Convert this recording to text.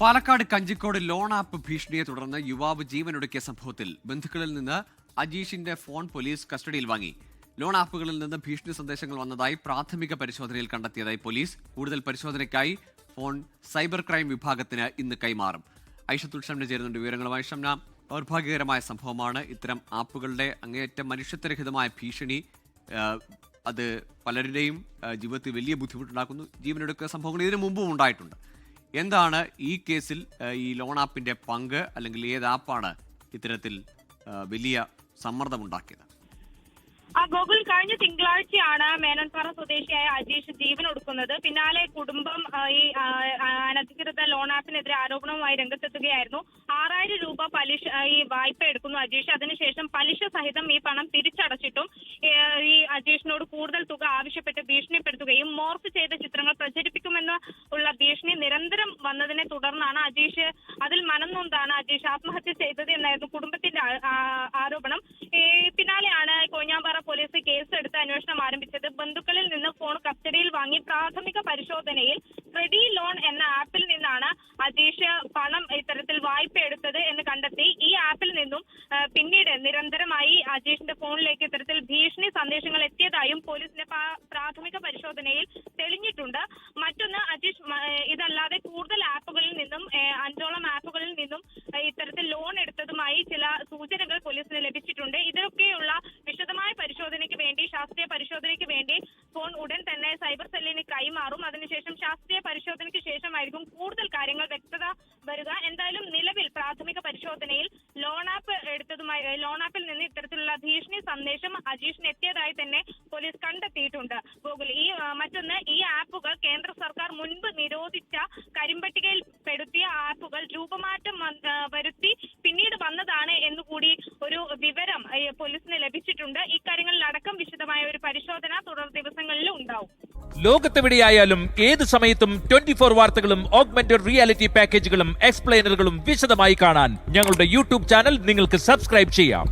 Palakkad Kanjikode loan app ഭീഷണിയെ തുടർന്ന് യുവാവ് ജീവനൊടുക്കിയ സംഭവത്തിൽ ബന്ധുക്കളിൽ നിന്ന് അജീഷിന്റെ ഫോൺ പോലീസ് കസ്റ്റഡിയിൽ വാങ്ങി. ലോൺ ആപ്പുകളിൽ നിന്ന് ഭീഷണി സന്ദേശങ്ങൾ വന്നതായി പ്രാഥമിക പരിശോധനയിൽ കണ്ടെത്തിയതായി പോലീസ്. കൂടുതൽ പരിശോധനയ്ക്കായി ഫോൺ സൈബർ ക്രൈം വിഭാഗത്തിന് ഇന്ന് കൈമാറും. ഐഷത്തുൽ ചേരുന്നുണ്ട് വിവരങ്ങളുമായി ഷംന. ദൗർഭാഗ്യകരമായ സംഭവമാണ് ഇത്തരം ആപ്പുകളുടെ അങ്ങേയറ്റം മനുഷ്യത്വരഹിതമായ ഭീഷണി. അത് പലരുടെയും ജീവിതത്തിൽ വലിയ ബുദ്ധിമുട്ടുണ്ടാക്കുന്നു. ജീവനെടുക്കുന്ന സംഭവങ്ങൾ ഇതിനു മുമ്പും ഉണ്ടായിട്ടുണ്ട്. എന്താണ് ഈ കേസിൽ ഈ ലോൺ ആപ്പിന്റെ പങ്ക് അല്ലെങ്കിൽ ഏത് ആപ്പാണ് ഇത്തരത്തിൽ വലിയ സമ്മർദ്ദമുണ്ടാക്കിയത്? ആ ഗോകുൽ കഴിഞ്ഞ തിങ്കളാഴ്ചയാണ് മേനോൻപാറ സ്വദേശിയായ അജീഷ് ജീവൻ ഒടുക്കുന്നത്. പിന്നാലെ കുടുംബം ഈ അനധികൃത ലോൺ ആപ്പിനെതിരെ ആരോപണവുമായി രംഗത്തെത്തുകയായിരുന്നു. ആറായിരം രൂപ പലിശ ഈ വായ്പ എടുക്കുന്നു അജീഷ്. അതിനുശേഷം പലിശ സഹിതം ഈ പണം തിരിച്ചടച്ചിട്ടും ഈ അജീഷിനോട് കൂടുതൽ തുക ആവശ്യപ്പെട്ട് ഭീഷണിപ്പെടുത്തുകയും മോർഫ് ചെയ്ത ചിത്രങ്ങൾ പ്രചരിപ്പിക്കുമെന്ന് ഉള്ള ഭീഷണി നിരന്തരം വന്നതിനെ തുടർന്നാണ് അജീഷ് അതിൽ മനം നൊന്താണ് അജീഷ് ആത്മഹത്യ ചെയ്തത് എന്നായിരുന്നു കുടുംബത്തിന്റെ ആ- ആ- ആരോപണം ഈ പിന്നാലെയാണ് പോലീസ് അന്വേഷണം ആരംഭിച്ചത്. ബന്ധുക്കളിൽ നിന്ന് ഫോൺ കസ്റ്റഡിയിൽ വാങ്ങി പ്രാഥമിക പരിശോധനയിൽ ക്രെഡി ലോൺ എന്ന ആപ്പിൽ നിന്നാണ് അജീഷ് പണം ഇത്തരത്തിൽ വായ്പ എടുത്തത് എന്ന് കണ്ടെത്തി. ഈ ആപ്പിൽ നിന്നും പിന്നീട് നിരന്തരമായി അജീഷിന്റെ ഫോണിലേക്ക് ഇത്തരത്തിൽ ഭീഷണി സന്ദേശങ്ങൾ എത്തിയതായും പോലീസിന്റെ പ്രാഥമിക പരിശോധനയിൽ തെളിഞ്ഞിട്ടുണ്ട്. മറ്റൊന്ന് അജീഷ് ഇതല്ലാതെ കൂടുതൽ ആപ്പുകളിൽ നിന്നും അഞ്ചോളം ആപ്പുകളിൽ നിന്നും ഇത്തരത്തിൽ ലോൺ എടുത്തതുമായി ചില സൂചനകൾ പോലീസിന് ലഭിച്ചിട്ടുണ്ട്. ഇതിനൊക്കെയുള്ള വിശദമായ പരിശോധനയ്ക്ക് വേണ്ടി ശാസ്ത്രീയ പരിശോധനയ്ക്ക് വേണ്ടി ഫോൺ ഉടൻ തന്നെ സൈബർ സെല്ലിന് കൈമാറും അതിനുശേഷം ശാസ്ത്രീയ പരിശോധനയ്ക്ക് ശേഷമായിരിക്കും കൂടുതൽ കാര്യങ്ങൾ വ്യക്തത വരിക. എന്തായാലും നിലവിൽ പ്രാഥമിക പരിശോധനയിൽ ലോൺ ആപ്പ് എടുത്തതുമായി ലോൺ ആപ്പിൽ നിന്ന് ഇത്തരത്തിലുള്ള ഭീഷണി സന്ദേശം അജീഷിന് എത്തിയതായി തന്നെ പോലീസ് കണ്ടെത്തിയിട്ടുണ്ട്. ഗൂഗിൾ ഈ മറ്റൊന്ന് ഈ ആപ്പുകൾ കേന്ദ്ര സർക്കാർ മുൻപ് നിരോധിച്ച കരിമ്പട്ടികയിൽ പെടുത്തിയ ആപ്പുകൾ രൂപമാറ്റം വന്ന്- ആ, വരുത്തി പിന്നീട് വന്നതാണ് എന്നുകൂടി ഒരു വിവരം ഏ, പോലീസിന് ലഭിച്ചിട്ടുണ്ട് ഇക്കാര്യങ്ങളിൽ അടക്കം വിശദമായ ഒരു പരിശോധന തുടർ ദിവസങ്ങളിൽ ഉണ്ടാവും. ലോകത്തെവിടെയായാലും ഏത് സമയത്തും ട്വന്റി ഫോർ വാർത്തകളും ഓഗ്മെന്റഡ് റിയാലിറ്റി പാക്കേജുകളും എക്സ്പ്ലെയിനറുകളും വിശദമായി കാണാൻ ഞങ്ങളുടെ യൂട്യൂബ് ചാനൽ നിങ്ങൾക്ക് സബ്സ്ക്രൈബ് ചെയ്യാം.